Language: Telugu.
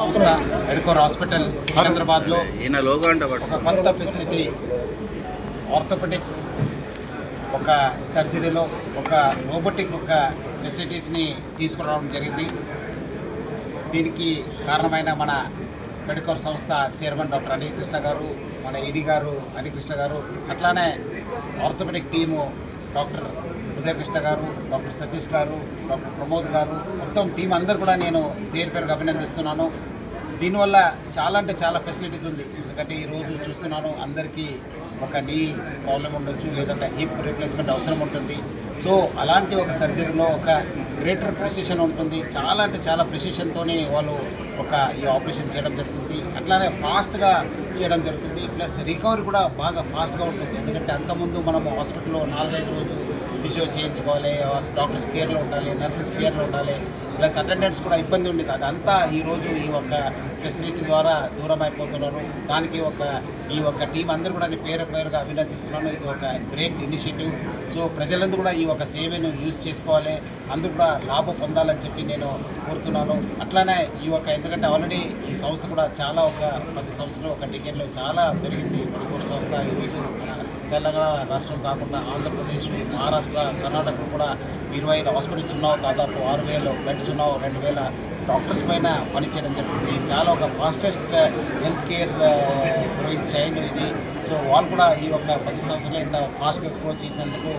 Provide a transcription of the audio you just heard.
సంస్థ మెడికోర్ హాస్పిటల్ సికింద్రాబాద్లో ఒక కొత్త ఫెసిలిటీ ఆర్థోపెడిక్ ఒక సర్జరీలో ఒక రోబోటిక్ ఒక ఫెసిలిటీస్ని తీసుకురావడం జరిగింది. దీనికి కారణమైన మన మెడికల్ సంస్థ చైర్మన్ డాక్టర్ హరికృష్ణ గారు మన ఈడీ గారు హరికృష్ణ గారు అట్లానే ఆర్థోపెడిక్ టీము డాక్టర్ ఉదయకృష్ణ గారు డాక్టర్ సతీష్ గారు డాక్టర్ ప్రమోద్ గారు మొత్తం టీం అందరు కూడా నేను పేరు పేరుగా అభినందిస్తున్నాను. దీనివల్ల చాలా అంటే చాలా ఫెసిలిటీస్ ఉంది. ఎందుకంటే ఈరోజు చూస్తున్నాను అందరికీ ఒక నీ ప్రాబ్లం ఉండొచ్చు లేదంటే హిప్ రీప్లేస్మెంట్ అవసరం ఉంటుంది. సో అలాంటి ఒక సర్జరీలో ఒక గ్రేటర్ ప్రిసిషన్ ఉంటుంది. చాలా అంటే చాలా ప్రిసిషన్తోనే వాళ్ళు ఒక ఈ ఆపరేషన్ చేయడం జరుగుతుంది. అట్లానే ఫాస్ట్గా చేయడం జరుగుతుంది. ప్లస్ రికవరీ కూడా బాగా ఫాస్ట్గా ఉంటుంది. ఎందుకంటే అంతకుముందు మనము హాస్పిటల్లో నాలుగైదు రోజులు ఫిజియో చేయించుకోవాలి డాక్టర్స్ కేర్లో ఉండాలి నర్సెస్ కేర్లో ఉండాలి ప్లస్ అటెండెన్స్ కూడా ఇబ్బంది ఉండేది అదంతా ఈరోజు ఈ ఒక్క ఫెసిలిటీ ద్వారా దూరం అయిపోతున్నారు. దానికి ఒక ఈ ఒక్క టీం అందరూ కూడా నేను పేరు పేరుగా అభినందిస్తున్నాను. ఇది ఒక గ్రేట్ ఇనిషియేటివ్. సో ప్రజలందరూ కూడా ఈ ఒక సేవను యూజ్ చేసుకోవాలి. అందరూ కూడా లాభం పొందాలని చెప్పి నేను కోరుతున్నాను. అట్లానే ఈ ఒక ఎందుకంటే ఆల్రెడీ ఈ సంస్థ కూడా చాలా ఒక పది సంవత్సరాలు ఒక టికెట్లో చాలా పెరిగింది. మణిపూర్ సంస్థ ఈరోజు తెలంగాణ రాష్ట్రం కాకుండా ఆంధ్రప్రదేశ్ మహారాష్ట్ర కర్ణాటక కూడా ఇరవై ఐదు హాస్పిటల్స్ ఉన్నావు దాదాపు ఆరు వేలు బెడ్స్ ఉన్నావు రెండు వేల డాక్టర్స్ పైన పనిచేయడం జరుగుతుంది. చాలా ఒక ఫాస్టెస్ట్ హెల్త్ కేర్ గురించి చైన్ ఇది. సో వాళ్ళు కూడా ఈ ఒక పది సంవత్సరాలు ఇంత ఫాస్ట్గా గ్రో చేసేందుకు